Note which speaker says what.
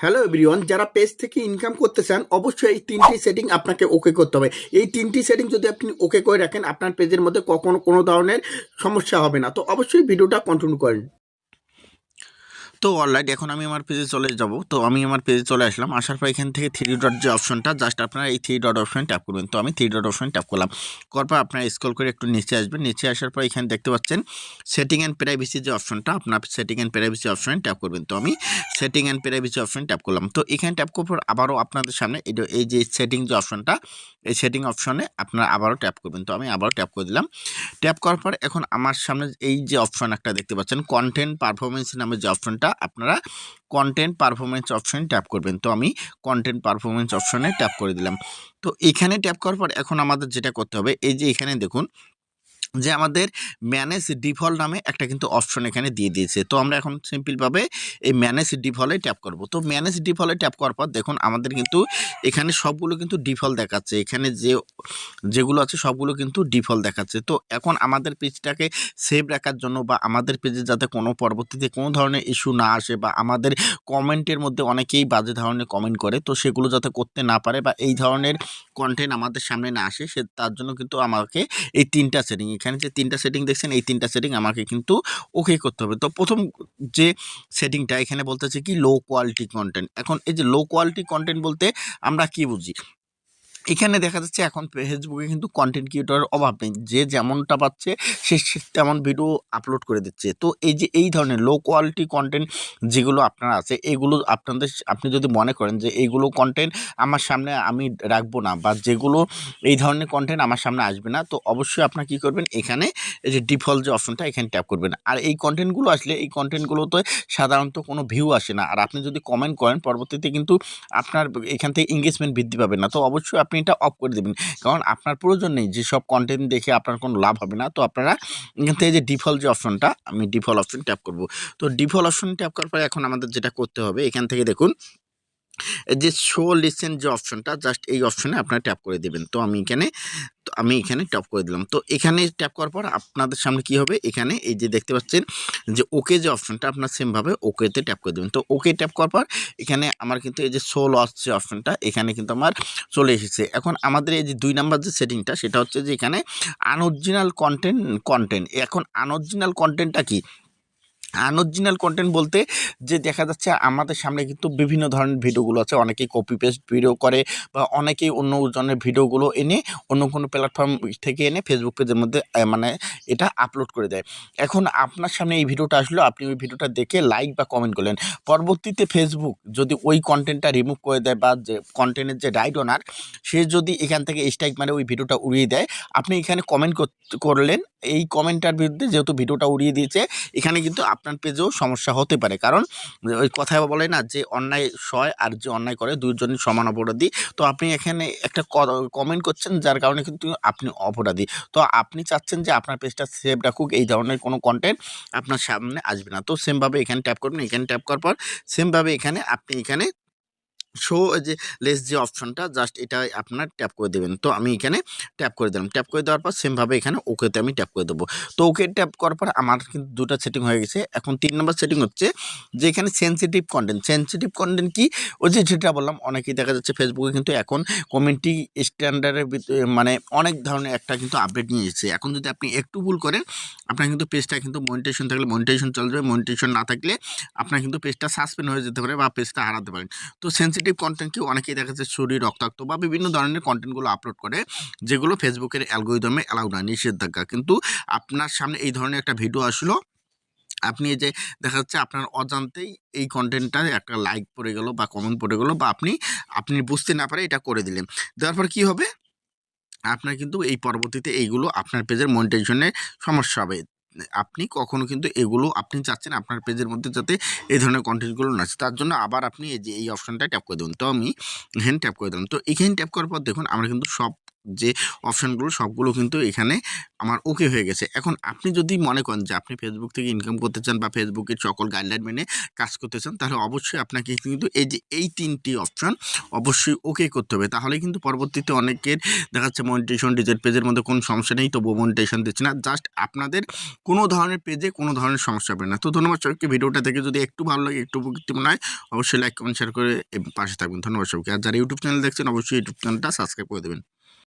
Speaker 1: Hello everyone যারা page থেকে income করতে চান, অবশ্যই এই তিনটি সেটিং আপনাকে ওকে করতে হবে। এই তিনটি সেটিং যদি আপনি ওকে করে রাখেন, আপনার পেজের মধ্যে কখনো কোনো ধরনের সমস্যা হবে না। তো অবশ্যই ভিডিওটা কন্টিনিউ করেন।
Speaker 2: তো অলরাইট এখন আমি আমার পেজে চলে যাব। তো আমি আমার পেজে চলে আসলাম। আসার পর এখান থেকে থ্রি ডট যে অপশনটা জাস্ট আপনারা এই থ্রি ডট অপশন ট্যাপ করবেন। তো আমি থ্রি ডট অপশন ট্যাপ করলাম। করার পর আপনারা স্ক্রল করে একটু নিচে আসবেন। নিচে আসার পর এখানে দেখতে পাচ্ছেন সেটিং অ্যান্ড প্রাইভেসি যে অপশনটা আপনার সেটিং অ্যান্ড প্রাইভেসি অপশনে ট্যাপ করবেন। তো আমি setting and privacy option tap করলাম। তো এখানে ট্যাপ করার পর আবারও আপনাদের সামনে এই যে- সেটিং যে অপশনটা এই সেটিং অপশনে আপনারা আবারও ট্যাপ করবেন। তো আমি আবারও ট্যাপ করে দিলাম। ট্যাপ করার পর এখন আমার সামনে এই যে অপশন একটা দেখতে পাচ্ছেন কন্টেন্ট পারফরমেন্স নামে যে অপশনটা আপনারা কন্টেন্ট পারফরমেন্স অপশনে ট্যাপ করবেন। তো আমি কন্টেন্ট পারফরমেন্স অপশনে ট্যাপ করে দিলাম। তো এখানে ট্যাপ করার পর এখন আমাদের যেটা করতে হবে, এই যে এখানে দেখুন যে আমাদের ম্যানেজ ডিফল্ট নামে একটা কিন্তু অপশন এখানে দিয়ে দিয়েছে। তো আমরা এখন সিম্পলভাবে এই ম্যানেজ ডিফল্টে ট্যাপ করব। তো ম্যানেজ ডিফল্টে ট্যাপ করার পর দেখুন আমাদের কিন্তু এখানে সবগুলো কিন্তু ডিফল্ট দেখাচ্ছে। এখানে যে, যেগুলো আছে সবগুলো কিন্তু ডিফল্ট দেখাচ্ছে। তো এখন আমাদের পেজটাকে সেভ রাখার জন্য বা আমাদের পেজে যাতে কোনো পরবর্তীতে কোনো ধরনের ইস্যু না আসে বা আমাদের কমেন্টের মধ্যে অনেকেই বাজে ধরনের কমেন্ট করে, তো সেগুলো যাতে করতে না পারে বা এই ধরনের কন্টেন্ট আমাদের সামনে না আসে, সে, তার জন্য কিন্তু আমাকে এই তিনটা সেটিং এখানে যে তিনটা সেটিং দেখছেন, এই তিনটা সেটিং আমাকে কিন্তু ওকে করতে হবে। তো প্রথম যে সেটিংটা এখানে বলতেছে কি লো কোয়ালিটি কন্টেন্ট এখন এই যে লো কোয়ালিটি কন্টেন্ট বলতে আমরা কি বুঝি? এখানে দেখা যাচ্ছে এখন ফেসবুকে কিন্তু কন্টেন্ট ক্রিয়েটরের অভাব নেই। যে যেমনটা পাচ্ছে, সে তেমন ভিডিও আপলোড করে দিচ্ছে। তো এই যে এই ধরনের লো কোয়ালিটি কন্টেন্ট যেগুলো আপনার আছে, এগুলো আপনাদের আপনি যদি মনে করেন যে এইগুলো কন্টেন্ট আমার সামনে আমি রাখব না বা যেগুলো এই ধরনের কন্টেন্ট আমার সামনে আসবে না, তো অবশ্যই আপনার কী করবেন? এখানে এই যে ডিফল্ট যে অপশনটা এখানে ট্যাপ করবেন। আর এই কন্টেন্টগুলো আসলে, এই কন্টেন্টগুলোতে সাধারণত কোনো ভিউ আসে না। আর আপনি যদি কমেন্ট করেন, পরবর্তীতে কিন্তু আপনার এখান থেকে এঙ্গেজমেন্ট বৃদ্ধি পাবে না। তো অবশ্যই আপনি এটা অফ করে দেবেন। কারণ আপনার প্রয়োজন নেই যেসব কন্টেন্ট দেখে আপনার কোনো লাভ হবে না। তো আপনারা এখান থেকে যে ডিফল্ট যে অপশনটা আমি ডিফল্ট অপশন ট্যাপ করব। তো ডিফল্ট অপশন ট্যাপ করার পরে এখন আমাদের যেটা করতে হবে, এখান থেকে দেখুন যে শো লিসেন যে অপশনটা জাস্ট এই অপশনে আপনারা ট্যাপ করে দেবেন। তো আমি এখানে, তো আমি এখানে ট্যাপ করে দিলাম। তো এখানে ট্যাপ করার পর আপনাদের সামনে কি হবে? এখানে এই যে দেখতে পাচ্ছেন যে ওকে যে অপশনটা আপনার সেমভাবে ওকেতে ট্যাপ করে দেবেন। তো ওকে ট্যাপ করার পর এখানে আমার কিন্তু এই যে শো লস যে অপশনটা এখানে কিন্তু আমার চলে এসেছে। এখন আমাদের এই যে দুই নাম্বার যে সেটিংটা সেটা হচ্ছে যে এখানে আনঅরিজিনাল কন্টেন্ট কন্টেন্ট এখন আনঅরিজিনাল কন্টেন্টটা কি? আনঅরিজিনাল কন্টেন্ট বলতে যে দেখা যাচ্ছে আমাদের সামনে কিন্তু বিভিন্ন ধরনের ভিডিওগুলো আছে। অনেকেই কপি পেস্ট ভিডিও করে বা অনেকেই অন্য জনের ভিডিওগুলো এনে অন্য কোনো প্ল্যাটফর্ম থেকে এনে ফেসবুক পেজের মধ্যে মানে এটা আপলোড করে দেয়। এখন আপনার সামনে এই ভিডিওটা আসলো, আপনি ওই ভিডিওটা দেখে লাইক বা কমেন্ট করলেন। পরবর্তীতে ফেসবুক যদি ওই কন্টেন্টটা রিমুভ করে দেয় বা যে কন্টেন্টের যে রাইট ওনার সে যদি এখান থেকে স্ট্রাইক মানে ওই ভিডিওটা উড়িয়ে দেয়, আপনি এখানে কমেন্ট করলেন এই কমেন্টটার বিরুদ্ধে যেহেতু ভিডিওটা উড়িয়ে দিয়েছে, এখানে কিন্তু আপনার পেজেও সমস্যা হতে পারে। কারণ ওই কথায় বলে না যে অন্যায় সয় আর যে অন্যায় করে দুজনই সমান অপরাধী। তো আপনি এখানে একটা কমেন্ট করছেন যার কারণে কিন্তু আপনি অপরাধী। তো আপনি চাচ্ছেন যে আপনার পেজটা সেভ রাখুক, এই ধরনের কোনো কন্টেন্ট আপনার সামনে আসবে না। তো সেমভাবে এখানে ট্যাপ করবেন। এখানে ট্যাপ করার পর সেমভাবে এখানে আপনি এখানে শো যে লেস যে অপশনটা জাস্ট এটা আপনার ট্যাপ করে দেবেন। তো আমি এখানে ট্যাপ করে দিলাম। ট্যাপ করে দেওয়ার পর সেমভাবে এখানে ওকেতে আমি ট্যাপ করে দেবো। তো ওকে ট্যাপ করার পর আমার কিন্তু দুটো সেটিং হয়ে গেছে। এখন তিন নম্বর সেটিং হচ্ছে যে এখানে সেন্সিটিভ কন্টেন্ট সেন্সিটিভ কন্টেন্ট কি? ওই যে যেটা বললাম, অনেকেই দেখা যাচ্ছে ফেসবুকে কিন্তু এখন কমেন্টি স্ট্যান্ডার্ডের মানে অনেক ধরনের একটা কিন্তু আপডেট নিয়ে এসেছে। এখন যদি আপনি একটু ভুল করেন, আপনার কিন্তু পেজটা কিন্তু মনিটেশন থাকলে মনিটেশন চলে যাবে। মনিটেশন না থাকলে আপনার কিন্তু পেজটা সাসপেন্ড হয়ে যেতে পারে বা পেজটা হারাতে পারেন। তো সেন্সিটিভ কন্টেন্ট কি? অনেকেই দেখা যাচ্ছে শরীর রক্তাক্ত বা বিভিন্ন ধরনের কন্টেন্টগুলো আপলোড করে, যেগুলো ফেসবুকের অ্যালগোরিদমে অ্যালাউ না নিষেধাজ্ঞা। কিন্তু আপনার সামনে এই ধরনের একটা ভিডিও আসলো, আপনি যে দেখা যাচ্ছে আপনার অজান্তেই এই কন্টেন্টটা একটা লাইক পড়ে গেল বা কমেন্ট পড়ে গেল বা আপনি আপনি বুঝতে না পারে এটা করে দিলেন। দেওয়ার পর কী হবে? আপনার কিন্তু এই পরবর্তীতে এইগুলো আপনার পেজের মনিটাইজেশনের সমস্যা হবে। আপনি কখনো কিন্তু এগুলো আপনি চাচ্ছেন আপনার পেজের মধ্যে যাতে এই ধরনের কন্টেন্টগুলো না আছে তার জন্য আবার আপনি এই যে এই অপশানটা ট্যাপ করে দেবেন। তো আমি এখানে ট্যাপ করে দিলাম। তো এখানে ট্যাপ করার পর দেখুন, আমরা কিন্তু সব যে অপশানগুলো সবগুলো কিন্তু এখানে আমার ওকে হয়ে গেছে। এখন আপনি যদি মনে করেন যে আপনি ফেসবুক থেকে ইনকাম করতে চান বা ফেসবুকের সকল গাইডলাইন মেনে কাজ করতে চান, তাহলে অবশ্যই আপনাকে কিন্তু এই যে এই তিনটি অপশন অবশ্যই ওকে করতে হবে। তাহলে কিন্তু পরবর্তীতে অনেকের দেখা যাচ্ছে মনিটেশন ডিজেট পেজের মধ্যে কোনো সমস্যা নেই, তবুও মনিটেশন দিচ্ছে না। জাস্ট আপনাদের কোনো ধরনের পেজে কোনো ধরনের সমস্যা হবে না। তো ধন্যবাদ সবাইকে। ভিডিওটা থেকে যদি একটু ভালো লাগে, একটু উপকৃত মনে হয়, অবশ্যই লাইক কমেন্ট শেয়ার করে পাশে থাকবেন। ধন্যবাদ সবাইকে। আর যারা ইউটিউব চ্যানেল দেখছেন, অবশ্যই ইউটিউব চ্যানেলটা সাবস্ক্রাইব করে দেবেন।